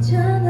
真的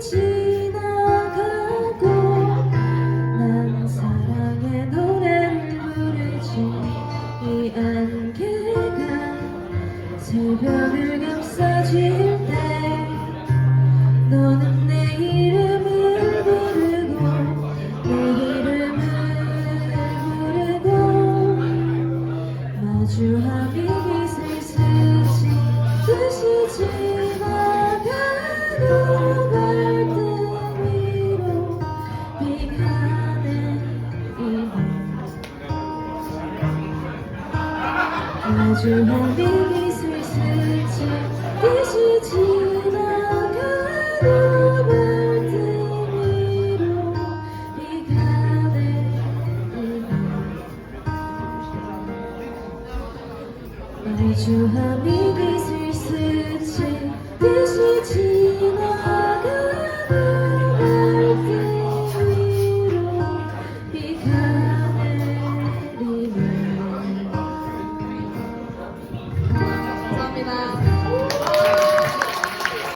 지나가고 난 사랑의 노래를 부르지. 이 안개가 새벽을 감싸질 때 너는 내 이름을 부르고 내 이름을 부르고 마주하기 슬슬 뜻이 지나가고 아주 나비기 슬슬 듯이 지나가도 발등으로 네가 내리고 아주 나비기 슬슬 듯이 지나